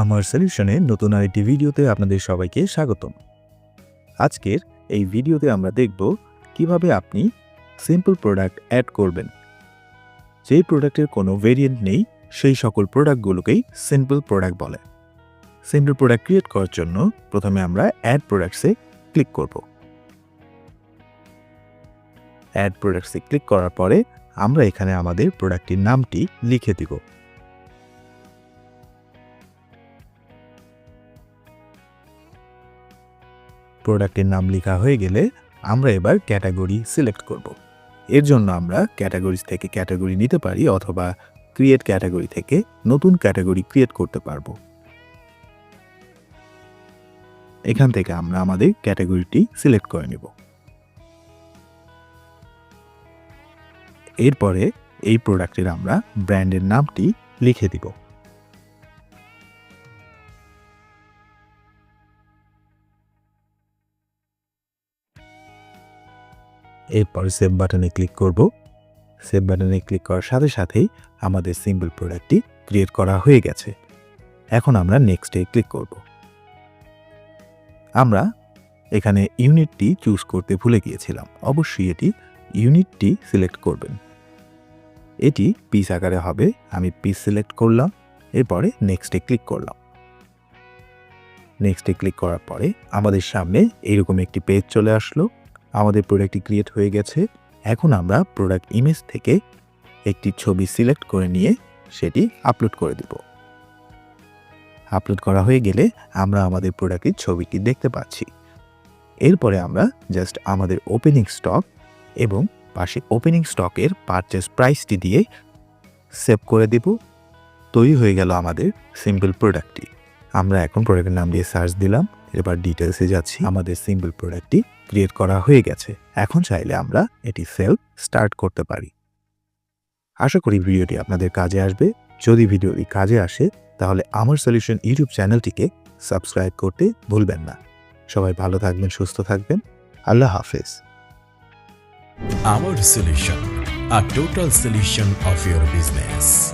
আমার সলিউশনে নতুন আরেকটি ভিডিওতে আপনাদের সবাইকে স্বাগতম। আজকের এই ভিডিওতে আমরা দেখব কীভাবে আপনি সিম্পল প্রোডাক্ট অ্যাড করবেন। যেই প্রোডাক্টের কোনো ভেরিয়েন্ট নেই, সেই সকল প্রোডাক্টগুলোকেই সিম্পল প্রোডাক্ট বলে। সিম্পল প্রোডাক্ট ক্রিয়েট করার জন্য প্রথমে আমরা অ্যাড প্রোডাক্টসে ক্লিক করব। অ্যাড প্রোডাক্টসে ক্লিক করার পরে আমরা এখানে আমাদের প্রোডাক্টটির নামটি লিখে দিব। প্রোডাক্টের নাম লেখা হয়ে গেলে আমরা এবার ক্যাটাগরি সিলেক্ট করব। এর জন্য আমরা ক্যাটাগরিজ থেকে ক্যাটাগরি নিতে পারি অথবা ক্রিয়েট ক্যাটাগরি থেকে নতুন ক্যাটাগরি ক্রিয়েট করতে পারব। এখান থেকে আমরা আমাদের ক্যাটাগরিটি সিলেক্ট করে নেব। এরপরে এই প্রোডাক্টের আমরা ব্র্যান্ডের নামটি লিখে দিব। এরপর সেভ বাটনে ক্লিক করব। সেভ বাটনে ক্লিক করার সাথে সাথেই আমাদের সিম্পল প্রোডাক্টটি ক্রিয়েট করা হয়ে গেছে। এখন আমরা নেক্সটে ক্লিক করব। আমরা এখানে ইউনিটটি চুজ করতে ভুলে গিয়েছিলাম। অবশ্যই এটি ইউনিটটি সিলেক্ট করবেন। এটি পিস আকারে হবে। আমি পিস সিলেক্ট করলাম। এরপরে নেক্সটে ক্লিক করলাম। নেক্সটে ক্লিক করার পরে আমাদের সামনে এইরকম একটি পেজ চলে আসলো। আমাদের প্রোডাক্টটি ক্রিয়েট হয়ে গেছে। এখন আমরা প্রোডাক্ট ইমেজ থেকে একটি ছবি সিলেক্ট করে নিয়ে সেটি আপলোড করে দিব। আপলোড করা হয়ে গেলে আমরা আমাদের প্রোডাক্টের ছবিটি দেখতে পাচ্ছি। এরপরে আমরা জাস্ট আমাদের ওপেনিং স্টক এবং পাশে ওপেনিং স্টকের পারচেস প্রাইসটি দিয়ে সেভ করে দেব। তৈরি হয়ে গেল আমাদের সিম্পল প্রোডাক্টটি আমরা এখন প্রোডাক্টের নাম দিয়ে সার্চ দিলাম। এবার ডিটেলসে যাচ্ছি। আমাদের সিম্পল প্রোডাক্টটি ক্রিয়েট করা হয়ে গেছে। এখন চাইলে আমরা এটি সেল স্টার্ট করতে পারি। আশা করি ভিডিওটি আপনাদের কাজে আসবে। যদি ভিডিওটি কাজে আসে, তাহলে আমার সলিউশন ইউটিউব চ্যানেলটিকে সাবস্ক্রাইব করতে ভুলবেন না। সবাই ভালো থাকবেন, সুস্থ থাকবেন। আল্লাহ হাফেজ। Our solution a total solution of your business.